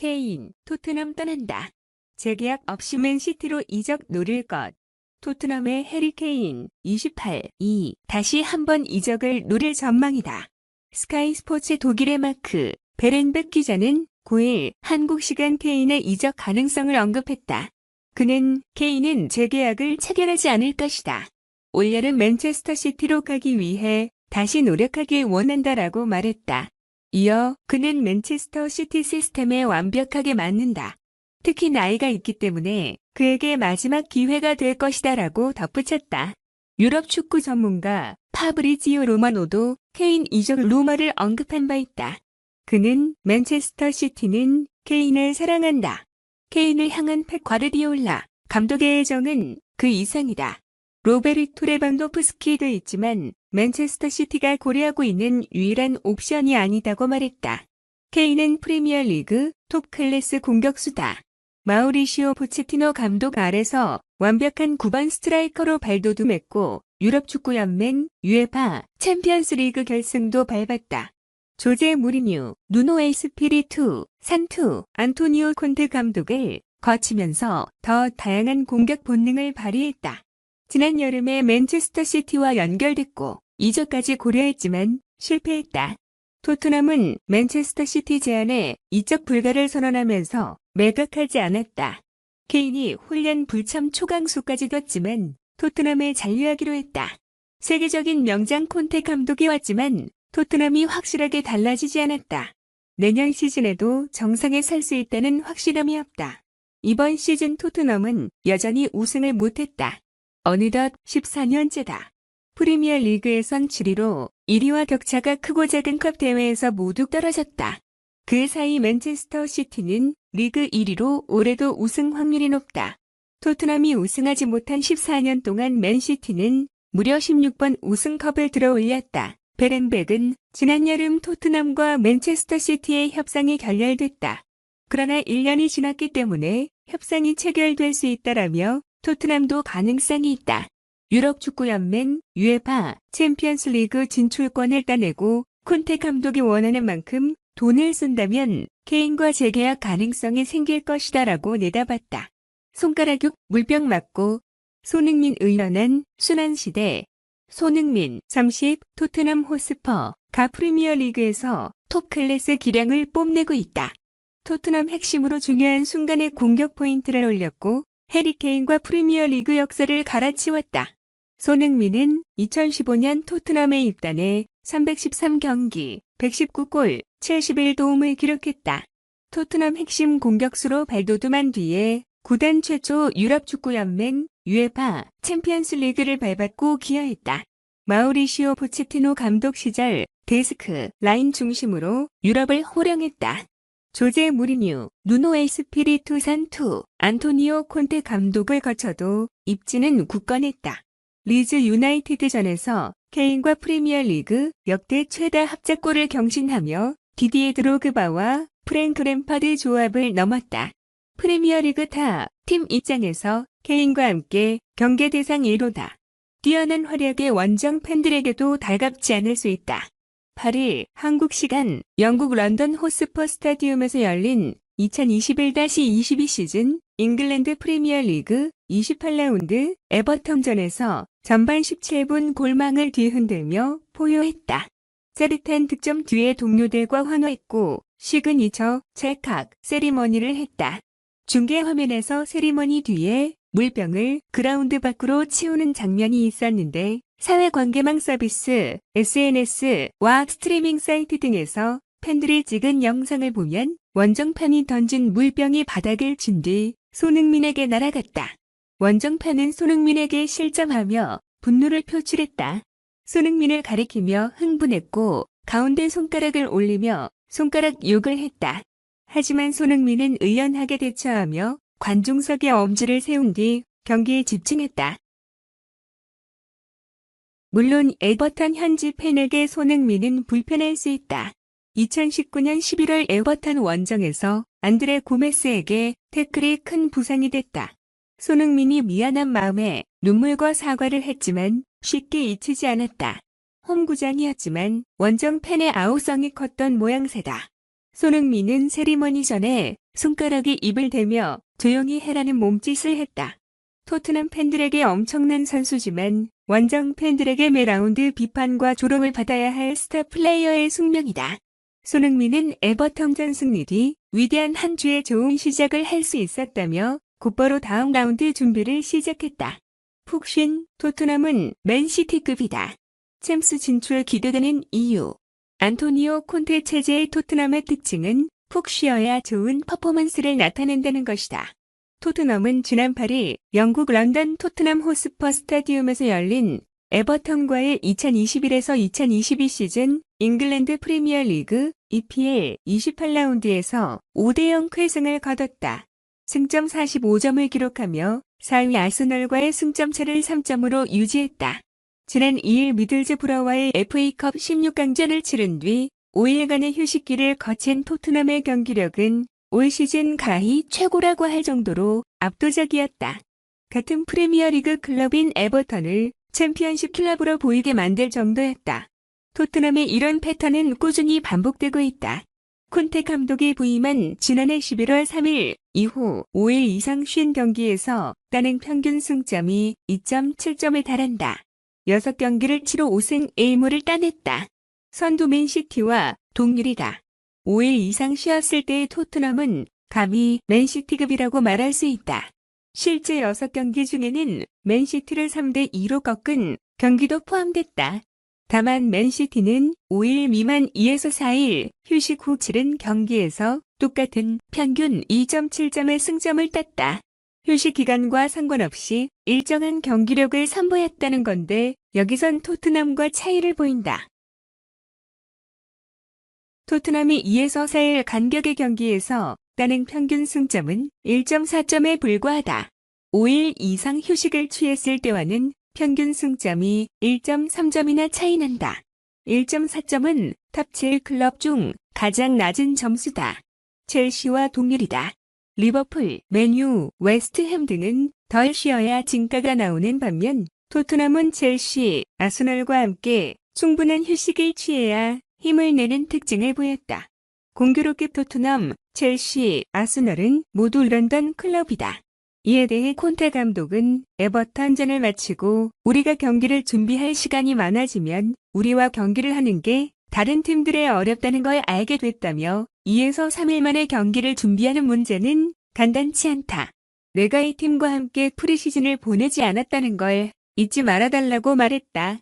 케인, 토트넘 떠난다. 재계약 없이 맨시티로 이적 노릴 것. 토트넘의 해리 케인, 28, 2, 다시 한번 이적을 노릴 전망이다. 스카이 스포츠 독일의 마크, 베렌백 기자는 9일 한국 시간 케인의 이적 가능성을 언급했다. 그는 케인은 재계약을 체결하지 않을 것이다. 올여름 맨체스터 시티로 가기 위해 다시 노력하길 원한다라고 말했다. 이어 그는 맨체스터 시티 시스템에 완벽하게 맞는다. 특히 나이가 있기 때문에 그에게 마지막 기회가 될 것이다 라고 덧붙였다. 유럽 축구 전문가 파브리지오 로마노도 케인 이적 루머를 언급한 바 있다. 그는 맨체스터 시티는 케인을 사랑한다. 케인을 향한 팩 과르디올라 감독의 애정은 그 이상이다. 로베르토 레반도프스키도 있지만 맨체스터 시티가 고려하고 있는 유일한 옵션이 아니다고 말했다. 케인은 프리미어 리그 톱 클래스 공격수다. 마우리시오 포체티노 감독 아래서 완벽한 9번 스트라이커로 발돋움했고 유럽 축구 연맹 UEFA 챔피언스 리그 결승도 밟았다. 조제 무리뉴, 누노 에이스피리투, 산투, 안토니오 콘테 감독을 거치면서 더 다양한 공격 본능을 발휘했다. 지난 여름에 맨체스터 시티와 연결됐고 이적까지 고려했지만 실패했다. 토트넘은 맨체스터 시티 제안에 이적 불가를 선언하면서 매각하지 않았다. 케인이 훈련 불참 초강수까지 뒀지만 토트넘에 잔류하기로 했다. 세계적인 명장 콘테 감독이 왔지만 토트넘이 확실하게 달라지지 않았다. 내년 시즌에도 정상에 설 수 있다는 확실함이 없다. 이번 시즌 토트넘은 여전히 우승을 못했다. 어느덧 14년째다. 프리미어 리그에선 7위로 1위와 격차가 크고 작은 컵 대회에서 모두 떨어졌다. 그 사이 맨체스터 시티는 리그 1위로 올해도 우승 확률이 높다. 토트넘이 우승하지 못한 14년 동안 맨시티는 무려 16번 우승컵을 들어 올렸다. 베렌백은 지난 여름 토트넘과 맨체스터 시티의 협상이 결렬됐다. 그러나 1년이 지났기 때문에 협상이 체결될 수 있다라며 토트넘도 가능성이 있다. 유럽 축구연맹 UEFA 챔피언스 리그 진출권을 따내고 콘테 감독이 원하는 만큼 돈을 쓴다면 케인과 재계약 가능성이 생길 것이다라고 내다봤다. 손가락 6 물병 맞고 손흥민 의연한 순환시대 손흥민 30 토트넘 호스퍼 가 프리미어 리그에서 톱 클래스 기량을 뽐내고 있다. 토트넘 핵심으로 중요한 순간에 공격 포인트를 올렸고 해리케인과 프리미어 리그 역사를 갈아치웠다. 손흥민은 2015년 토트넘에 입단해 313경기, 119골, 71도움을 기록했다. 토트넘 핵심 공격수로 발돋움한 뒤에 구단 최초 유럽 축구 연맹 UEFA 챔피언스 리그를 밟았고 기여했다. 마우리시오 포체티노 감독 시절 데스크 라인 중심으로 유럽을 호령했다. 조제 무리뉴, 누노 에스피리투 산투, 안토니오 콘테 감독을 거쳐도 입지는 굳건했다. 리즈 유나이티드전에서 케인과 프리미어 리그 역대 최다 합작골을 경신하며 디디에 드로그바와 프랭크 램파드 조합을 넘었다. 프리미어리그 타 팀 입장에서 케인과 함께 경계 대상 1호다. 뛰어난 활약의 원정 팬들에게도 달갑지 않을 수 있다. 8일 한국 시간 영국 런던 호스퍼 스타디움에서 열린 2021-22 시즌 잉글랜드 프리미어 리그 28라운드 에버턴전에서 전반 17분 골망을 뒤흔들며 포효했다. 짜릿한 득점 뒤에 동료들과 환호했고 시그니처 찰칵 세리머니를 했다. 중계 화면에서 세리머니 뒤에 물병을 그라운드 밖으로 치우는 장면이 있었는데 사회관계망 서비스, SNS와 스트리밍 사이트 등에서 팬들이 찍은 영상을 보면 원정판이 던진 물병이 바닥을 친 뒤 손흥민에게 날아갔다. 원정판은 손흥민에게 실점하며 분노를 표출했다. 손흥민을 가리키며 흥분했고 가운데 손가락을 올리며 손가락 욕을 했다. 하지만 손흥민은 의연하게 대처하며 관중석에 엄지를 세운 뒤 경기에 집중했다. 물론 에버턴 현지 팬에게 손흥민은 불편할 수 있다. 2019년 11월 에버턴 원정에서 안드레 고메스에게 태클이 큰 부상이 됐다. 손흥민이 미안한 마음에 눈물과 사과를 했지만 쉽게 잊히지 않았다. 홈구장이었지만 원정 팬의 아우성이 컸던 모양새다. 손흥민은 세리머니 전에 손가락에 입을 대며 조용히 해라는 몸짓을 했다. 토트넘 팬들에게 엄청난 선수지만 원정 팬들에게 매 라운드 비판과 조롱을 받아야 할 스타 플레이어의 숙명이다. 손흥민은 에버턴전 승리 뒤 위대한 한 주의 좋은 시작을 할 수 있었다며 곧바로 다음 라운드 준비를 시작했다. 푹쉰 토트넘은 맨시티급이다. 챔스 진출 기대되는 이유. 안토니오 콘테 체제의 토트넘의 특징은 푹 쉬어야 좋은 퍼포먼스를 나타낸다는 것이다. 토트넘은 지난 8일 영국 런던 토트넘 호스퍼 스타디움에서 열린 에버턴과의 2021에서 2022 시즌 잉글랜드 프리미어 리그 EPL 28라운드에서 5대0 쾌승을 거뒀다. 승점 45점을 기록하며 4위 아스널과의 승점 차를 3점으로 유지했다. 지난 2일 미들즈브라와의 FA컵 16강전을 치른 뒤 5일간의 휴식기를 거친 토트넘의 경기력은 올 시즌 가히 최고라고 할 정도로 압도적이었다. 같은 프리미어리그 클럽인 에버턴을 챔피언십 클럽으로 보이게 만들 정도였다. 토트넘의 이런 패턴은 꾸준히 반복되고 있다. 콘테 감독이 부임한 지난해 11월 3일 이후 5일 이상 쉰 경기에서 따는 평균 승점이 2.7점에 달한다. 6경기를 치러 5승 1무를 따냈다. 선두 맨시티와 동률이다. 5일 이상 쉬었을 때의 토트넘은 감히 맨시티급이라고 말할 수 있다. 실제 6경기 중에는 맨시티를 3대 2로 꺾은 경기도 포함됐다. 다만 맨시티는 5일 미만 2에서 4일 휴식 후 치른 경기에서 똑같은 평균 2.7점의 승점을 땄다. 휴식 기간과 상관없이 일정한 경기력을 선보였다는 건데 여기선 토트넘과 차이를 보인다. 토트넘이 2에서 4일 간격의 경기에서 따는 평균 승점은 1.4점에 불과하다. 5일 이상 휴식을 취했을 때와는 평균 승점이 1.3점이나 차이 난다. 1.4점은 탑 7 클럽 중 가장 낮은 점수다. 첼시와 동률이다. 리버풀, 맨유, 웨스트햄 등은 덜 쉬어야 진가가 나오는 반면 토트넘은 첼시, 아스널과 함께 충분한 휴식을 취해야 힘을 내는 특징을 보였다. 공교롭게 토트넘, 첼시, 아스널은 모두 런던 클럽이다. 이에 대해 콘테 감독은 에버턴전을 마치고 우리가 경기를 준비할 시간이 많아지면 우리와 경기를 하는 게 다른 팀들에 어렵다는 걸 알게 됐다며 2에서 3일 만에 경기를 준비하는 문제는 간단치 않다. 내가 이 팀과 함께 프리시즌을 보내지 않았다는 걸 잊지 말아달라고 말했다.